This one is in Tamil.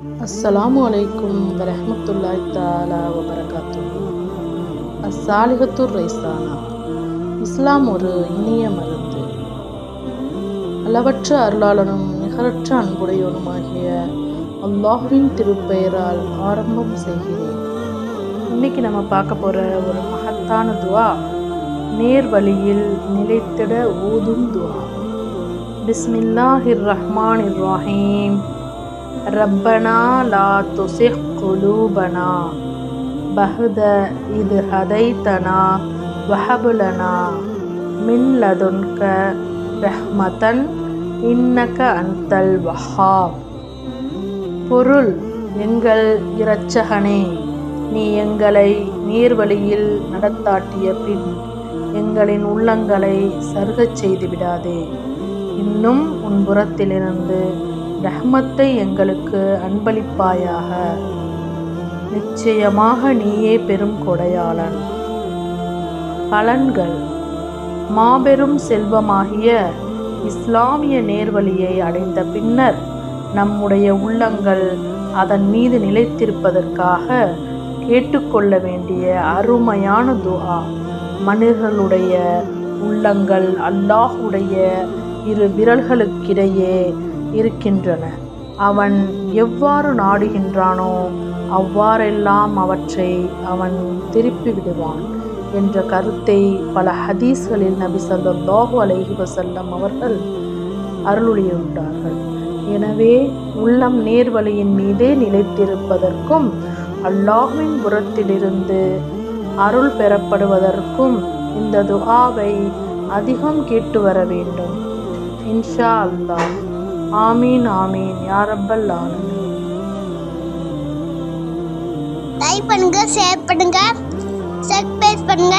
அஸ்ஸலாமு அலைக்கும் வரஹ்மத்துல்லாஹி தாலா வபரகாத்து அஸ்ஸாலிஹத்துர் ரைசானா இஸ்லாம் ஒரு இனிய மருந்து. அளவற்ற அருளாளனும் நிகரற்ற அன்புடையவனுமாகிய அல்லாஹுவின் திருப்பெயரால் ஆரம்பம் செய்கிறேன். இன்னைக்கு நம்ம பார்க்க போகிற ஒரு மகத்தான துவா நேர் வழியில் நிலைத்திட ஊதும் துவா. பிஸ்மில்லாஹிர் ரஹ்மான் ரஹ்மானிர் ரஹீம். ரப்பனா லா துசிஹ் குலூபனா. பஹத இது ஹதைத்தனா வஹபுலனா. மின் லதுன்க ரஹ்மதன் இன்னக அந்தல் வஹா பொருள் எங்கள் இரச்சகனே நீ எங்களை நீர்வழியில் நடத்தாட்டிய பின் எங்களின் உள்ளங்களை சருகச் செய்துவிடாதே. இன்னும் உன் புறத்திலிருந்து ரஹ்மத்தை எங்களுக்கு அன்பளிப்பாயாக. நிச்சயமாக நீயே பெரும் கொடையாளன். பலன்கள். மாபெரும் செல்வமாகிய இஸ்லாமிய நேர்வழியை அடைந்த பின்னர் நம்முடைய உள்ளங்கள் அதன் மீது நிலைத்திருப்பதற்காக கேட்டுக்கொள்ள வேண்டிய அருமையான துஆ. மனிதர்களுடைய உள்ளங்கள் அல்லாஹுடைய இரு விரல்களுக்கிடையே இருக்கின்றன. அவன் எவ்வாறு நாடுகின்றானோ அவ்வாறெல்லாம் அவற்றை அவன் திருப்பி விடுவான் என்ற கருத்தை பல ஹதீஸ்களில் நபி ஸல்லல்லாஹு அலைஹி வசல்லம் அவர்கள் அருளுளியுள்ளார்கள் எனவே உள்ளம் நேர்வழியின் மீதே நிலைத்திருப்பதற்கும் அல்லாஹ்வின் புறத்திலிருந்து அருள் பெறப்படுவதற்கும் இந்த துஆவை அதிகம் கேட்டு வர வேண்டும். இன்ஷா அல்லாஹ். ஆமீன் ஆமீன். யாரப்பல் ஆலமீன். லைக் பண்ணுங்க ஷேர் பண்ணுங்க சப்ஸ்கிரைப் பண்ணுங்க.